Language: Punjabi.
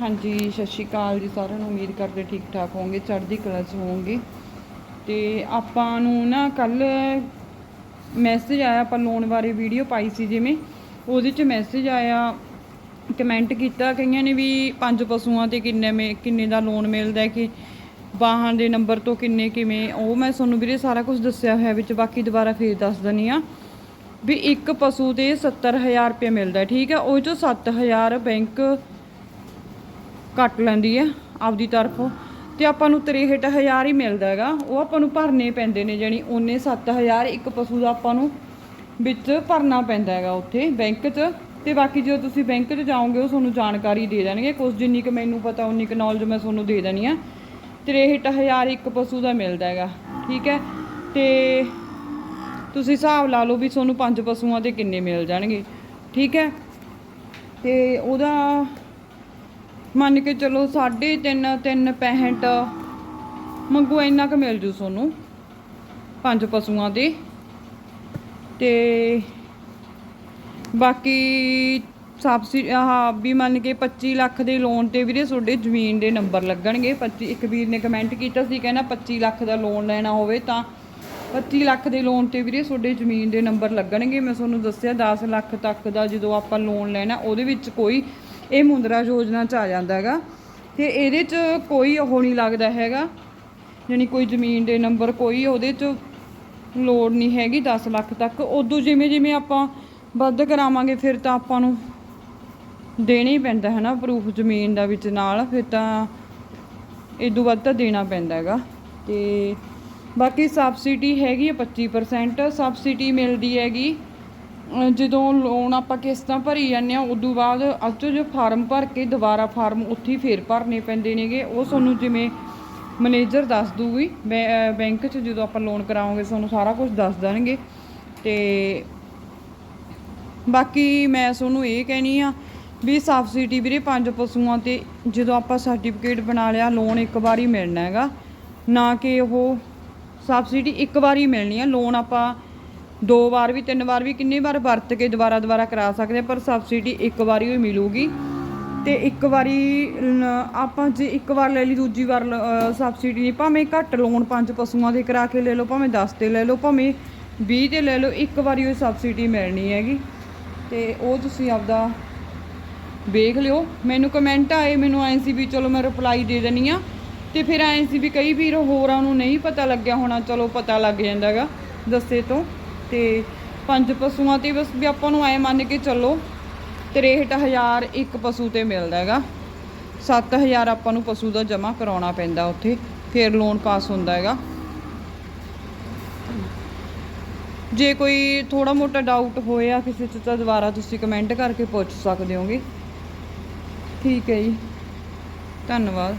ਹਾਂਜੀ, ਸਤਿ ਸ਼੍ਰੀ ਅਕਾਲ ਜੀ ਸਾਰਿਆਂ ਨੂੰ, ਉਮੀਦ ਕਰਦੇ ਠੀਕ ਠਾਕ ਹੋਵੋਗੇ, ਚੜ੍ਹਦੀ ਕਲਾ 'ਚ ਹੋਵੋਗੇ। ਤੇ ਆਪਾਂ ਨੂੰ ਨਾ ਕੱਲ ਮੈਸੇਜ ਆਇਆ, ਆਪਾਂ ਲੋਨ ਬਾਰੇ ਵੀਡੀਓ ਪਾਈ ਸੀ ਜਿਵੇਂ। ਉਹਦੇ 'ਚ ਮੈਸੇਜ ਆਇਆ ਕਮੈਂਟ ਕੀਤਾ, ਕਈਆਂ ਨੇ ਵੀ ਪੰਜ ਪਸ਼ੂਆਂ ਤੇ ਕਿੰਨੇ ਮੇ, ਕਿੰਨੇ ਦਾ ਲੋਨ ਮਿਲਦਾ ਕਿ ਵਾਹਨ ਦੇ ਨੰਬਰ ਤੋਂ ਕਿੰਨੇ ਕਿਵੇਂ, ਉਹ ਮੈਂ ਤੁਹਾਨੂੰ ਵੀਰੇ ਸਾਰਾ ਕੁਝ ਦੱਸਿਆ ਹੋਇਆ ਵਿੱਚ, ਬਾਕੀ ਦੁਬਾਰਾ ਫੇਰ ਦੱਸ ਦਨੀ ਆ ਵੀ ਇੱਕ ਪਸ਼ੂ ਤੇ 70000 ਰੁਪਏ ਮਿਲਦਾ ਠੀਕ ਹੈ, ਉਹ ਚੋਂ 7000 ਬੈਂਕ ਕੱਟ ਲੈਂਦੀ ਹੈ ਆਪਦੀ ਤਰਫੋਂ। ਤੇ ਆਪਾਂ ਨੂੰ 63000 ਹੀ ਮਿਲਦਾ ਹੈਗਾ। ਉਹ ਆਪਾਂ ਨੂੰ ਭਰਨੇ ਪੈਂਦੇ ਨੇ, ਜਾਣੀ ਉਹਨੇ 7000 ਇੱਕ ਪਸ਼ੂ ਦਾ ਆਪਾਂ ਨੂੰ ਵਿੱਚ ਭਰਨਾ ਪੈਂਦਾ ਹੈਗਾ ਉੱਥੇ ਬੈਂਕ 'ਚ। ਤੇ ਬਾਕੀ ਜਦੋਂ ਤੁਸੀਂ ਬੈਂਕ 'ਚ ਜਾਓਗੇ, ਉਹ ਤੁਹਾਨੂੰ ਜਾਣਕਾਰੀ ਦੇ ਦੇਣਗੇ। ਕੁਝ ਜਿੰਨੀ ਕੁ ਮੈਨੂੰ ਪਤਾ, ਉਨੀ ਕੁ ਨੌਲੇਜ ਮੈਂ ਤੁਹਾਨੂੰ ਦੇ ਦੇਣੀ ਆ। 63000 ਇੱਕ ਪਸ਼ੂ ਦਾ ਮਿਲਦਾ ਹੈਗਾ, ਠੀਕ ਹੈ? ਤੇ ਤੁਸੀਂ ਹਿਸਾਬ ਲਾ ਲਓ ਵੀ ਤੁਹਾਨੂੰ ਪੰਜ ਪਸ਼ੂਆਂ ਦੇ ਕਿੰਨੇ ਮਿਲ ਜਾਣਗੇ, ਠੀਕ ਹੈ? ਤੇ ਉਹਦਾ ਮੰਨ ਕੇ ਚਲੋ 3.5 365 ਮੰਗੂ ਇੰਨਾ ਕੁ ਮਿਲ ਜੂ ਤੁਹਾਨੂੰ ਪੰਜ ਪਸ਼ੂਆਂ ਦੇ। ਤੇ ਬਾਕੀ ਸਬਸਿਡੀ ਆਹ ਵੀ ਮੰਨ ਕੇ 25 ਲੱਖ ਦੇ ਲੋਨ ਤੇ ਵੀਰੇ ਤੁਹਾਡੇ ਜ਼ਮੀਨ ਦੇ ਨੰਬਰ ਲੱਗਣਗੇ। 25 ਇੱਕ ਵੀਰ ਨੇ ਕਮੈਂਟ ਕੀਤਾ ਸੀ, ਕਹਿੰਦਾ 25 ਲੱਖ ਦਾ ਲੋਨ ਲੈਣਾ ਹੋਵੇ ਤਾਂ 25 ਲੱਖ ਦੇ ਲੋਨ ਤੇ ਵੀਰੇ ਤੁਹਾਡੇ ਜ਼ਮੀਨ ਦੇ ਨੰਬਰ ਲੱਗਣਗੇ। ਮੈਂ ਤੁਹਾਨੂੰ ਦੱਸਿਆ 10 ਲੱਖ ਤੱਕ ਦਾ ਜਦੋਂ ਆਪਾਂ ਲੋਨ ਲੈਣਾ, ਉਹਦੇ ਵਿੱਚ ਕੋਈ ਇਹ ਮੁੰਦਰਾ ਯੋਜਨਾ ਚ ਆ ਜਾਂਦਾ ਹੈਗਾ। ਤੇ ਇਹਦੇ ਚ ਕੋਈ ਉਹ ਨਹੀਂ ਲੱਗਦਾ ਹੈਗਾ। ਯਾਨੀ ਕੋਈ ਜ਼ਮੀਨ ਦੇ ਨੰਬਰ ਕੋਈ ਉਹਦੇ ਚ ਲੋੜ ਨਹੀਂ ਹੈਗੀ 10 ਲੱਖ ਤੱਕ। ਉਦੋਂ ਜਿਵੇਂ ਜਿਵੇਂ ਆਪਾਂ ਵੱਧ ਕਰਾਵਾਂਗੇ ਫਿਰ ਤਾਂ ਆਪਾਂ ਨੂੰ ਦੇਣਾ ਹੀ ਪੈਂਦਾ ਹੈ ਨਾ ਪ੍ਰੂਫ ਜ਼ਮੀਨ ਦਾ ਵਿੱਚ ਨਾਲ। ਫਿਰ ਤਾਂ ਇਦੋਂ ਵੱਧ ਤਾਂ ਦੇਣਾ ਪੈਂਦਾ ਹੈਗਾ। ਤੇ ਬਾਕੀ ਸਬਸਿਡੀ ਹੈਗੀ ਹੈ 25% ਸਬਸਿਡੀ ਮਿਲਦੀ ਹੈਗੀ। ਜਦੋਂ ਲੋਨ ਆਪਾਂ ਕਿਸ਼ਤਾਂ ਭਰੀ ਜਾਂਦੇ ਆ ਉਦੋਂ ਬਾਅਦ ਅੱਜ ਜੋ ਫਾਰਮ ਭਰ ਕੇ ਦੁਬਾਰਾ ਫਾਰਮ ਉੱਥੇ ਹੀ ਫੇਰ ਭਰਨੇ ਪੈਂਦੇ ਨੇਗੇ। ਉਹ ਤੁਹਾਨੂੰ ਜਿਵੇਂ ਮੈਨੇਜਰ ਦੱਸ ਦੂਗੀ ਬੈ- ਬੈਂਕ 'ਚ ਜਦੋਂ ਆਪਾਂ ਲੋਨ ਕਰਾਉਂਗੇ ਤੁਹਾਨੂੰ ਸਾਰਾ ਕੁਝ ਦੱਸ ਦੇਣਗੇ। ਤੇ ਬਾਕੀ ਮੈਂ ਤੁਹਾਨੂੰ ਇਹ ਕਹਿਣੀ ਆ ਵੀ ਸਬਸਿਡੀ ਵੀਰੇ ਪੰਜ ਪਸ਼ੂਆਂ ਤੇ ਜਦੋਂ ਆਪਾਂ ਸਰਟੀਫਿਕੇਟ ਬਣਾ ਲਿਆ ਲੋਨ ਇੱਕ ਵਾਰ ਹੀ ਮਿਲਣਾ ਹੈਗਾ। ਨਾ ਕਿ ਉਹ ਸਬਸਿਡੀ ਇੱਕ ਵਾਰ ਹੀ ਮਿਲਣੀ ਆ ਲੋਨ ਆਪਾਂ ਦੋ ਵਾਰ ਵੀ, ਤਿੰਨ ਵਾਰ ਵੀ, ਕਿੰਨੀ ਵਾਰ ਵਰਤ ਕੇ ਦੁਬਾਰਾ ਦੁਬਾਰਾ ਕਰਾ ਸਕਦੇ ਆ ਪਰ ਸਬਸਿਡੀ ਇੱਕ ਵਾਰੀ ਹੀ ਮਿਲੂਗੀ। ਤੇ ਇੱਕ ਵਾਰੀ ਆਪਾਂ ਜੇ ਇੱਕ ਵਾਰ ਲੈ ਲਈ, ਦੂਜੀ ਵਾਰ ਸਬਸਿਡੀ ਨਹੀਂ, ਭਾਵੇਂ ਘੱਟ ਲੋਨ ਪੰਜ ਪਸ਼ੂਆਂ ਦੇ ਕਰਾ ਕੇ ਲੈ ਲਓ, ਭਾਵੇਂ 10 ਤੇ ਲੈ ਲਓ, ਭਾਵੇਂ 20 ਤੇ ਲੈ ਲਓ, ਇੱਕ ਵਾਰੀ ਉਹ ਸਬਸਿਡੀ ਮਿਲਣੀ ਹੈਗੀ। ਤੇ ਉਹ ਤੁਸੀਂ ਆਪਦਾ ਵੇਖ ਲਿਓ। ਮੈਨੂੰ ਕਮੈਂਟ ਆਏ, ਮੈਨੂੰ ਐਂ ਸੀ ਵੀ ਚਲੋ ਮੈਂ ਰਿਪਲਾਈ ਦੇ ਦੇਣੀ ਆ ਤੇ ਫਿਰ ਐਂ ਸੀ ਵੀ ਕਈ ਵੀਰ ਹੋਰਾਂ ਨੂੰ ਨਹੀਂ ਪਤਾ ਲੱਗਿਆ ਹੋਣਾ, ਚਲੋ ਪਤਾ ਲੱਗ ਜਾਂਦਾਗਾ ਦੱਸੇ ਤੋਂ। ਤੇ ਪੰਜ ਪਸ਼ੂਆਂ ਤੇ ਬਸ ਵੀ ਆਪਾਂ ਨੂੰ ਐਂ ਮੰਨ ਕੇ ਚੱਲੋ 63000 ਇੱਕ ਪਸ਼ੂ ਤੇ ਮਿਲਦਾ ਹੈਗਾ। 7000 ਆਪਾਂ ਨੂੰ ਪਸ਼ੂ ਦਾ ਜਮ੍ਹਾਂ ਕਰਾਉਣਾ ਪੈਂਦਾ ਉੱਥੇ, ਫਿਰ ਲੋਨ ਪਾਸ ਹੁੰਦਾ ਹੈਗਾ। ਜੇ ਕੋਈ ਥੋੜਾ ਮੋਟਾ ਡਾਊਟ ਹੋਇਆ ਕਿਸੇ 'ਚ ਤਾਂ ਦੁਬਾਰਾ ਤੁਸੀਂ ਕਮੈਂਟ ਕਰਕੇ ਪੁੱਛ ਸਕਦੇ ਹੋਗੇ। ਠੀਕ ਹੈ ਜੀ। ਧੰਨਵਾਦ।